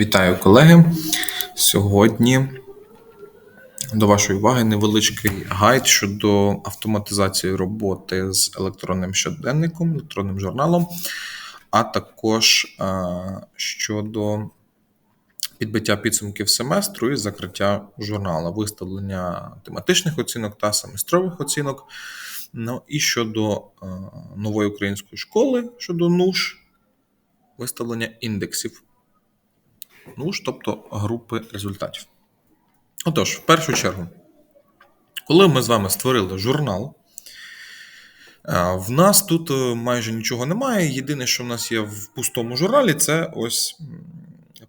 Вітаю, колеги. Сьогодні до вашої уваги невеличкий гайд щодо автоматизації роботи з електронним щоденником, електронним журналом, а також е, щодо підбиття підсумків семестру і закриття журнала, виставлення тематичних оцінок та семестрових оцінок. Ну і щодо е, нової української школи, щодо НУШ, виставлення індексів НУШ, тобто групи результатів. Отож, в першу чергу, коли ми з вами створили журнал, е, в нас тут е, майже нічого немає. Єдине, що в нас є в пустому журналі, це ось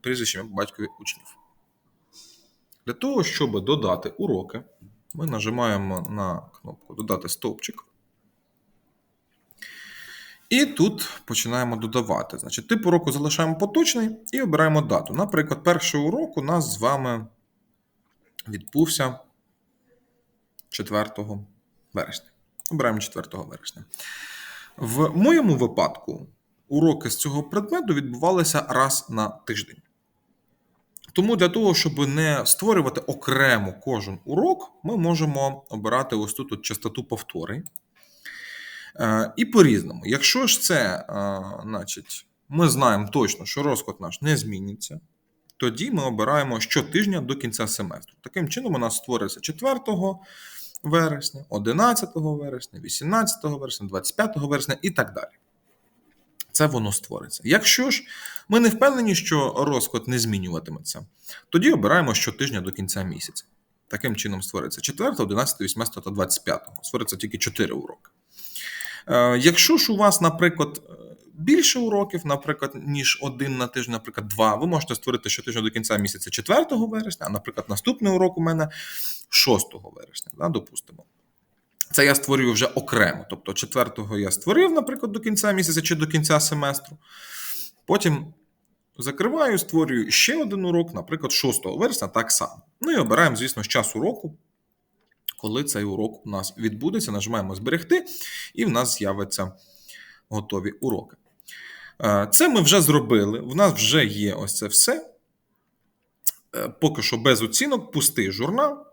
прізвище батькові учнів. Для того, щоб додати уроки, ми нажимаємо на кнопку Додати стовпчик. І тут починаємо додавати. Значить, тип уроку залишаємо поточний і обираємо дату. Наприклад, перший урок у нас з вами відбувся 4 вересня. Обираємо 4 вересня. В моєму випадку уроки з цього предмету відбувалися раз на тиждень. Тому для того, щоб не створювати окремо кожен урок, ми можемо обирати ось тут от частоту повторень. Е, І по-різному. Якщо ж це, е, значить, ми знаємо точно, що розклад наш не зміниться, тоді ми обираємо щотижня до кінця семестру. Таким чином, у нас створиться 4 вересня, 11 вересня, 18 вересня, 25 вересня і так далі. Це воно створиться. Якщо ж ми не впевнені, що розклад не змінюватиметься, тоді обираємо щотижня до кінця місяця. Таким чином створиться 4, 11, 18 та 25. Створиться тільки 4 уроки. Е, Якщо ж у вас, наприклад, е, більше уроків, наприклад, ніж один на тиждень, наприклад, два, ви можете створити щотижня до кінця місяця 4 вересня, а, наприклад, наступний урок у мене 6 вересня, да, допустимо. Це я створюю вже окремо. Тобто 4-го я створив, наприклад, до кінця місяця чи до кінця семестру. Потім закриваю, створюю ще один урок, наприклад, 6 вересня, так само. Ну і обираємо, звісно, з часу року, коли цей урок у нас відбудеться. Нажимаємо зберегти, і в нас з'являться готові уроки. Е, Це ми вже зробили. В нас вже є ось це все. Е, Поки що без оцінок, пустий журнал.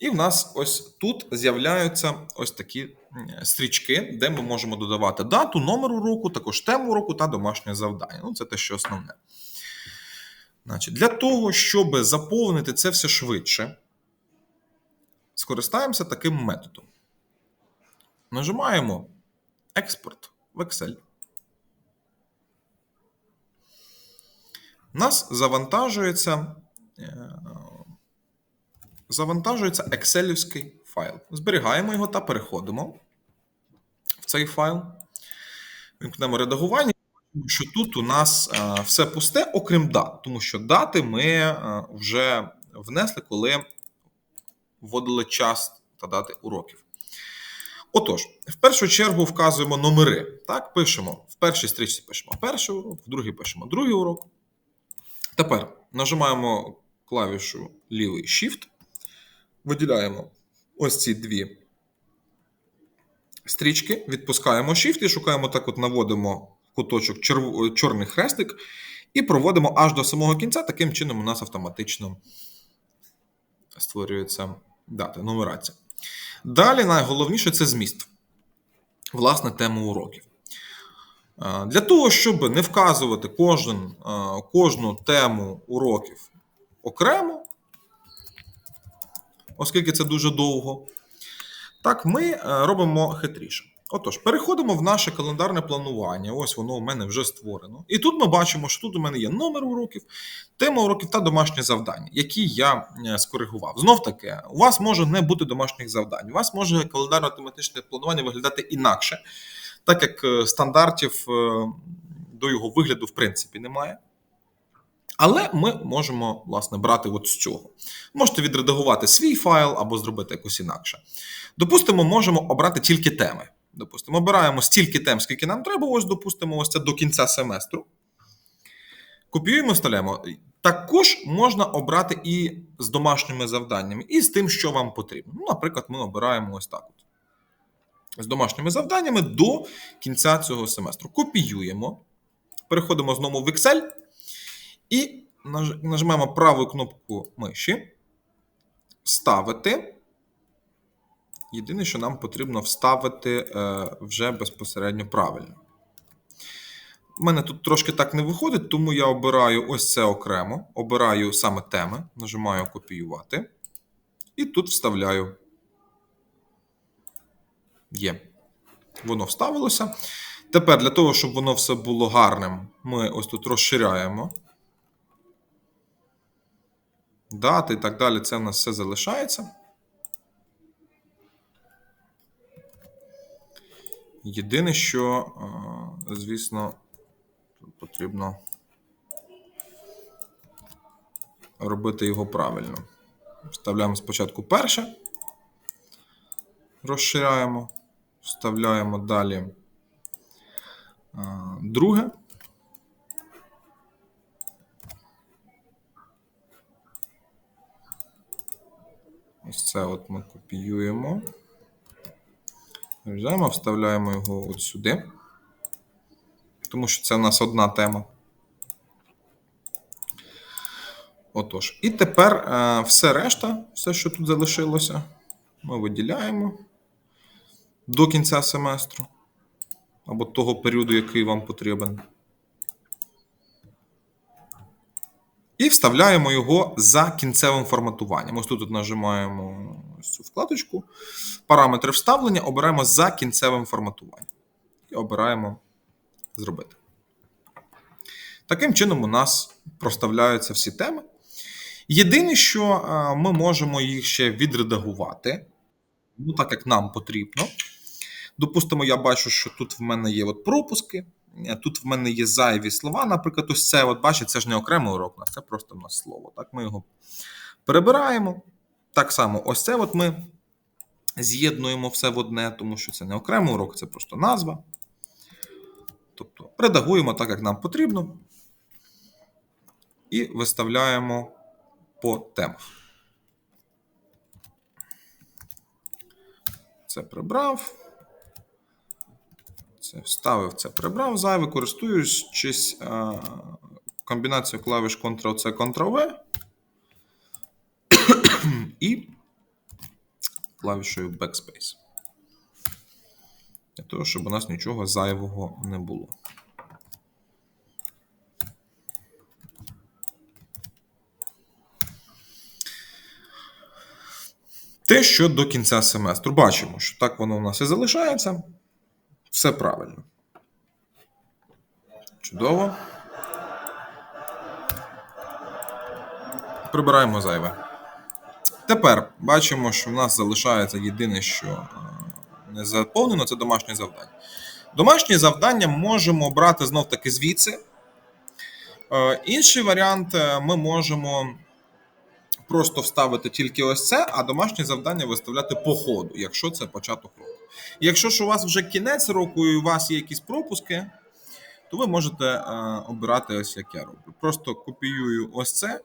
І в нас ось тут з'являються ось такі стрічки, де ми можемо додавати дату, номер уроку, також тему уроку та домашнє завдання. Ну, це те, що основне. Значить, Для того, щоб заповнити це все швидше, скористаємося таким методом. Нажимаємо Експорт в Excel. Нас завантажується, е, завантажується Excelівський файл. Зберігаємо його та переходимо в цей файл. Вімкнемо редагування. Що тут у нас е, все пусте, окрім дат, тому що дати ми е, вже внесли, коли вводили час та дати уроків. Отож, в першу чергу вказуємо номери. Так, пишемо в першій стрічці пишемо перший урок, в другій пишемо другий урок. Тепер нажимаємо клавішу лівий Shift, виділяємо ось ці дві стрічки, відпускаємо Shift і шукаємо так, от наводимо куточок черв... чорний хрестик і проводимо аж до самого кінця. Таким чином, у нас автоматично створюється дата, нумерація. Далі найголовніше це зміст, власне, тему уроків. Е, Для того, щоб не вказувати кожен, е, кожну тему уроків окремо, оскільки це дуже довго, так ми е, робимо хитріше. Отож, переходимо в наше календарне планування. Ось воно у мене вже створено. І тут ми бачимо, що тут у мене є номер уроків, тема уроків та домашнє завдання, які я е, скоригував. Знов таки, у вас може не бути домашніх завдань. У вас може календарно-тематичне планування виглядати інакше, так як е, стандартів е, до його вигляду, в принципі, немає. Але ми можемо, власне, брати от з цього. Можете відредагувати свій файл або зробити якось інакше. Допустимо, можемо обрати тільки теми. Допустимо, обираємо стільки тем, скільки нам треба. Ось, допустимо, ось це до кінця семестру. Копіюємо, вставляємо. Також можна обрати і з домашніми завданнями, і з тим, що вам потрібно. Ну, наприклад, ми обираємо ось так. З домашніми завданнями до кінця цього семестру. Копіюємо. Переходимо знову в Excel і наж- нажмемо праву кнопку миші, вставити. Єдине, що нам потрібно вставити е, вже безпосередньо правильно. У мене тут трошки так не виходить, тому я обираю ось це окремо. Обираю саме теми, нажимаю копіювати. І тут вставляю. Є. Воно вставилося. Тепер для того, щоб воно все було гарним, ми ось тут розширяємо. Дати і так далі. Це в нас все залишається. Єдине, що, е, звісно, тут потрібно робити його правильно. Вставляємо спочатку перше, розширяємо, вставляємо далі е, друге. Ось це от ми копіюємо. Вирізаємо, вставляємо його от сюди. Тому що це в нас одна тема. Отож. І тепер е, все решта, все, що тут залишилося, ми виділяємо до кінця семестру або того періоду, який вам потрібен. І вставляємо його за кінцевим форматуванням. Ось тут от нажимаємо цю вкладочку. Параметри вставлення обираємо за кінцевим форматуванням. І обираємо зробити. Таким чином, у нас проставляються всі теми. Єдине, що е, ми можемо їх ще відредагувати, ну так як нам потрібно. Допустимо, я бачу, що тут в мене є от пропуски, е, тут в мене є зайві слова. Наприклад, ось це, от бачите, це ж не окремий урок, це просто в нас слово. Так, ми його перебираємо. Так само, ось це от ми з'єднуємо все в одне, тому що це не окремий урок, це просто назва. Тобто редагуємо так, як нам потрібно, і виставляємо по темах. Це прибрав. Це вставив, це прибрав. Зайве, користуючись е, комбінацією клавіш Ctrl-C, Ctrl-V і клавішою Backspace. Для того, щоб у нас нічого зайвого не було. Те, що до кінця семестру. Бачимо, що так воно у нас і залишається. Все правильно. Чудово. Прибираємо зайве. Тепер бачимо, що в нас залишається єдине, що е, не заповнено, це домашнє завдання. Домашнє завдання можемо брати знов таки звідси. Е, Інший варіант е, ми можемо просто вставити тільки ось це, а домашнє завдання виставляти по ходу, якщо це початок року. Якщо ж у вас вже кінець року і у вас є якісь пропуски, то ви можете обирати ось як я роблю. Просто копіюю ось це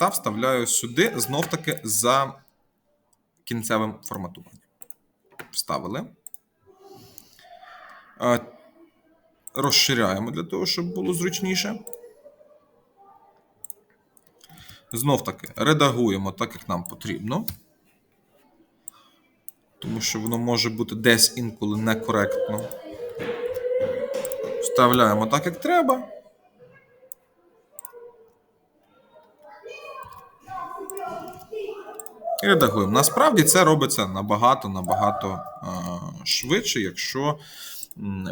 та вставляю сюди знов таки за кінцевим форматуванням. Вставили. Е, розширяємо для того, щоб було зручніше. Знов таки редагуємо так, як нам потрібно. Тому що воно може бути десь інколи некоректно. Вставляємо так, як треба. І редагуємо. Насправді це робиться набагато-набагато е, швидше, якщо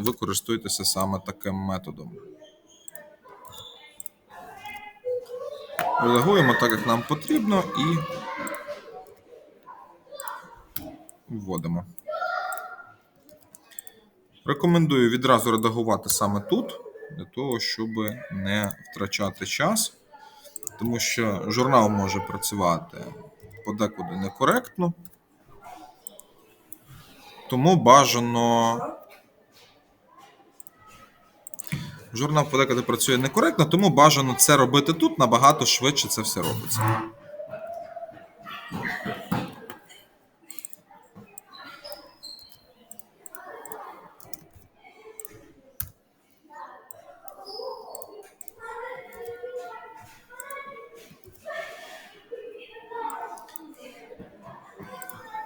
ви користуєтеся саме таким методом. Редагуємо так, як нам потрібно, і вводимо. Рекомендую відразу редагувати саме тут, для того, щоб не втрачати час, тому що журнал може працювати подекуди некоректно. Тому бажано. Журнал подекуди працює некоректно, тому бажано це робити тут, набагато швидше це все робиться.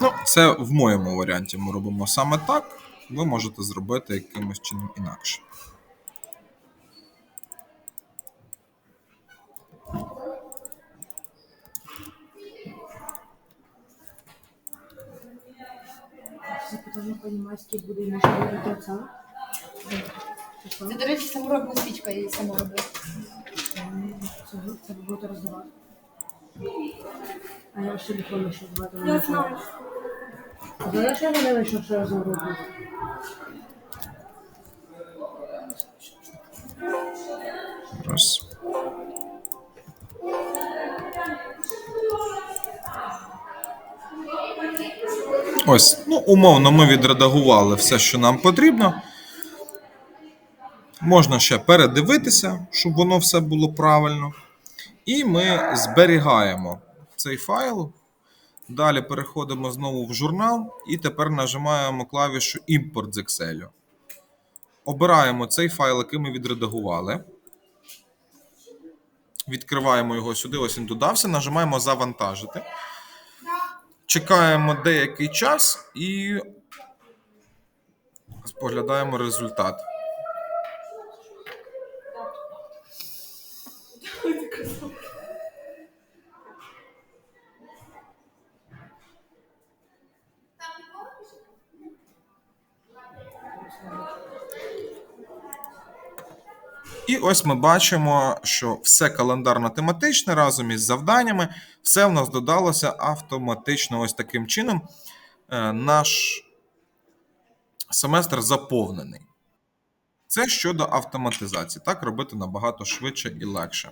Ну, це в моєму варіанті ми робимо саме так. Ви можете зробити якимось чином інакше. Це до речі, саморобна свічка і саморобив. це роздавати. А я ще телефон ще звати. Я знаю. Не вийшов, що я зроблю. Раз. Ось, ну, умовно, ми відредагували все, що нам потрібно. Можна ще передивитися, щоб воно все було правильно. І ми зберігаємо цей файл. Далі переходимо знову в журнал і тепер нажимаємо клавішу Import з Excel. Обираємо цей файл, який ми відредагували. Відкриваємо його сюди, ось він додався, нажимаємо завантажити. Чекаємо деякий час і споглядаємо результат. І ось ми бачимо, що все календарно-тематичне разом із завданнями, все в нас додалося автоматично ось таким чином. Е, Наш семестр заповнений. Це щодо автоматизації. Так робити набагато швидше і легше.